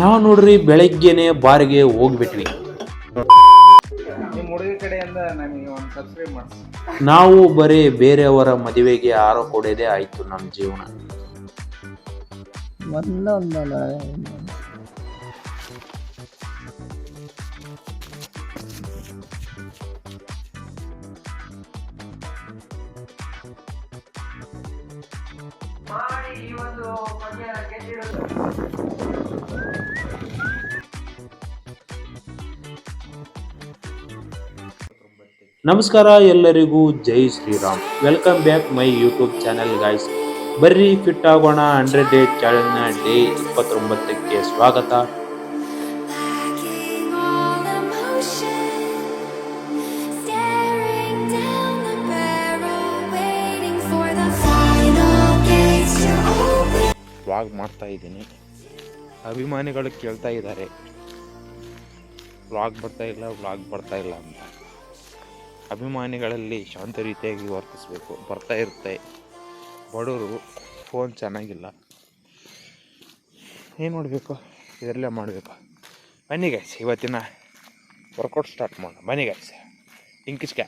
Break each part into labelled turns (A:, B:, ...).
A: ನಾವು ನೋಡ್ರಿ ಬೆಳಗ್ಗೆನೆ ಬಾರಿಗೆ ಹೋಗ್ಬಿಟ್ವಿ. ನಾವು ಬರೀ ಬೇರೆಯವರ ಮದುವೆಗೆ ಆರೋ ಕೊಡೋದೇ ಆಯ್ತು ನಮ್ಮ ಜೀವನ.
B: ಒಂದೊಂದಲ್ಲ
A: ನಮಸ್ಕಾರ ಎಲ್ಲರಿಗೂ, Jai Shriram. Welcome back my YouTube channel guys ಬರ್ರಿ ಫಿಟ್ ಆಗೋಣ ಹಂಡ್ರೆಡ್ ಡೇ ಚಾಲೆಂಜ್ನ ಡೇ ಇಪ್ಪತ್ತೊಂಬತ್ತಕ್ಕೆ ಸ್ವಾಗತ. ವ್ಲಾಗ್ ಮಾಡ್ತಾ ಇದ್ದೀನಿ. ಅಭಿಮಾನಿಗಳು ಕೇಳ್ತಾ ಇದ್ದಾರೆ. ವ್ಲಾಗ್ ಬರ್ತಾ ಇಲ್ಲ ವ್ಲಾಗ್ ಬರ್ತಾ ಇಲ್ಲ ಅಂತ. ಅಭಿಮಾನಿಗಳಲ್ಲಿ ಶಾಂತ ರೀತಿಯಾಗಿ ವರ್ತಿಸಬೇಕು. ಬರ್ತಾ ಇರುತ್ತೆ. ಬಡವರು ಫೋನ್ ಚೆನ್ನಾಗಿಲ್ಲ. ಏನು ಮಾಡಬೇಕು? ಇದರಲ್ಲೇ ಮಾಡಬೇಕು. ಬನ್ನಿ ಗೈಸ್ ಇವತ್ತಿನ ವರ್ಕೌಟ್ ಸ್ಟಾರ್ಟ್ ಮಾಡೋಣ. ಬನ್ನಿ ಗೈಸ್ ಇಂಕಿಸ್ಕ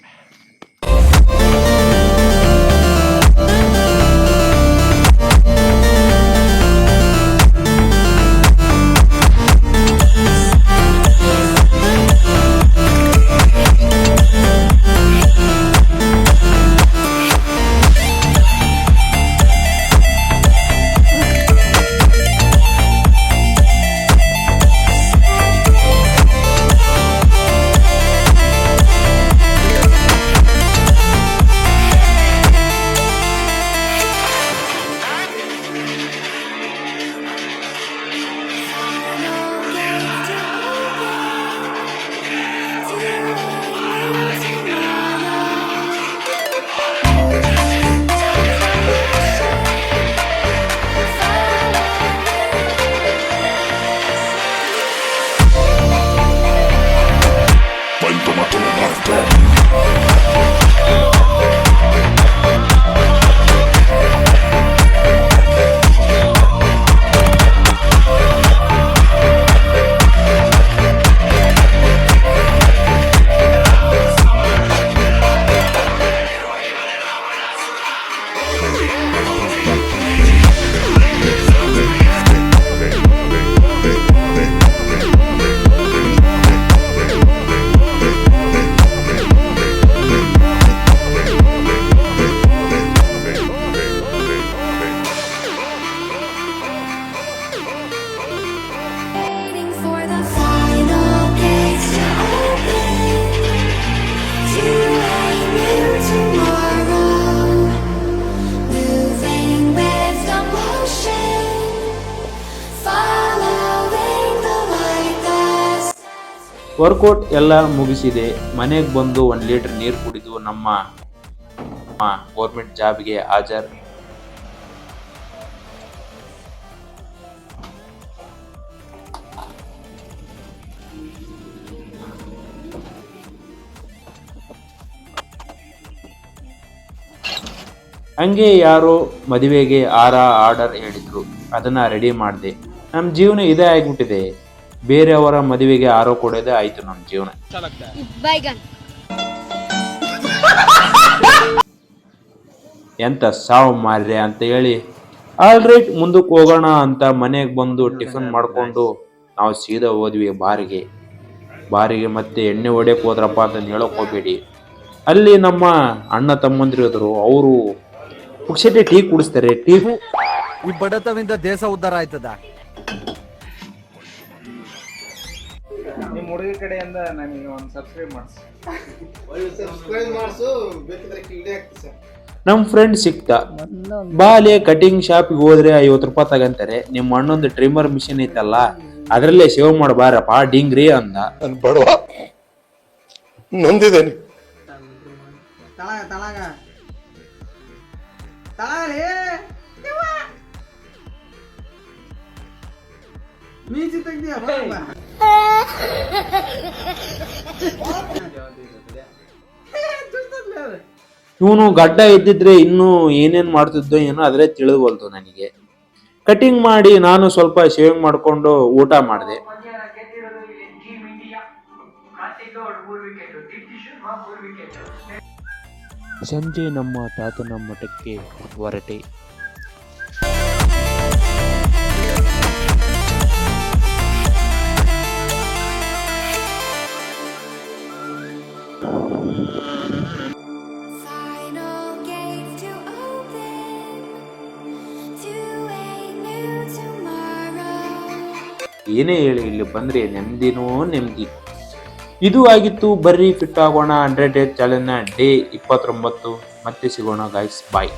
A: ವರ್ಕೌಟ್ ಎಲ್ಲ ಮುಗಿಸಿದೆ. ಮನೆಗೆ ಬಂದು ಒಂದು ಲೀಟರ್ ನೀರು ಕುಡಿದು ನಮ್ಮ ಗೌರ್ಮೆಂಟ್ ಜಾಬ್ಗೆ ಹಾಜರ್. ಹಂಗೆ ಯಾರೋ ಮದುವೆಗೆ ಆರ ಆರ್ಡರ್ ಹೇಳಿದ್ರು. ಅದನ್ನ ರೆಡಿ ಮಾಡಿದೆ. ನಮ್ಮ ಜೀವನ ಇದೇ ಆಗ್ಬಿಟ್ಟಿದೆ. ಬೇರೆಯವರ ಮದುವೆಗೆ ಆರೋ ಕೊಡೋದೇ ಆಯ್ತು ನಮ್ಮ ಜೀವನ. ಎಂತ ಸಾವು ಮಾರ್ರೆ ಅಂತ ಹೇಳಿ ಆಲ್ ರೈಟ್ ಮುಂದಕ್ಕೆ ಹೋಗೋಣ ಅಂತ ಮನೆಗೆ ಬಂದು ಟಿಫನ್ ಮಾಡಿಕೊಂಡು ನಾವು ಸೀದಾ ಹೋದ್ವಿ ಬಾರಿಗೆ. ಬಾರಿಗೆ ಮತ್ತೆ ಎಣ್ಣೆ ಹೊಡೆಯಕ್ ಹೋದ್ರಪ್ಪ ಅಂತ ಹೇಳಕ್ ಹೋಗ್ಬೇಡಿ. ಅಲ್ಲಿ ನಮ್ಮ ಅಣ್ಣ ತಮ್ಮಂದಿರಿದ್ರು ಅವರು ಪುಕ್ಷಟೆ ಟೀ ಕುಡಿಸ್ತಾರೆ ಟೀ
C: ಈ ಬಡತವಿಂದ ದೇಶ ಉದ್ಧಾರ ಆಯ್ತದ?
D: ನಿಮ್ಮ ಹುಡುಗಿ ಕಡೆಯಿಂದ ನನಗೆ ಒಂದು ಸಬ್ಸ್ಕ್ರೈಬ್ ಮಾಡಿಸಿ.
A: ನಮ್ಮ ಫ್ರೆಂಡ್ ಸಿಕ್ತ. ಬಾಲೆ ಕಟಿಂಗ್ ಶಾಪಿಗೆ ಹೋದ್ರೆ ಐವತ್ತು ರೂಪಾಯಿ ತಗಂತಾರೆ. ನಿಮ್ಮ ಅಣ್ಣೊಂದು ಟ್ರಿಮರ್ ಮಿಷಿನ್ ಐತಲ್ಲ ಅದರಲ್ಲೇ ಸೇವ್ ಮಾಡಬಾರಪ್ಪ ಡಿಂಗ್ರಿ ಅಂದ.
E: ನಾನು ಬಡವ ನಂದಿದ್ದೇನೆ
F: ತಳಗ ತಳಗ. ತಳಗಲಿ. ಮೀಸಿ ತೆಗ್ದಿಯ?
A: ಇವನು ಗಡ್ಡ ಇದ್ದಿದ್ರೆ ಇನ್ನೂ ಏನೇನ್ ಮಾಡ್ತಿದ್ದೋ ಏನೋ ಅದ್ರೆ ತಿಳಿದುವಲ್ದು ನನಗೆ. ಕಟಿಂಗ್ ಮಾಡಿ ನಾನು ಸ್ವಲ್ಪ ಶೇವಿಂಗ್ ಮಾಡಿಕೊಂಡು ಊಟ ಮಾಡಿದೆ. ಸಂಜೆ ನಮ್ಮ ತಾತನ ಮಠಕ್ಕೆ ಹೊರಟೆ. ಏನೇ ಹೇಳಿ, ಇಲ್ಲಿ ಬಂದ್ರೆ ನೆಮ್ಮದಿನೋ ನೆಮ್ಮದಿ. ಇದು ಆಗಿತ್ತು ಬರ್ರಿ ಫಿಟ್ ಆಗೋಣ, ಹಂಡ್ರೆಡ್ ಡೇ ಚಾಲೆಂಜ್ನ ಡೇ ಇಪ್ಪತ್ತೊಂಬತ್ತು. ಮತ್ತೆ ಸಿಗೋಣ ಗಾಯ್ಸ್ ಬಾಯ್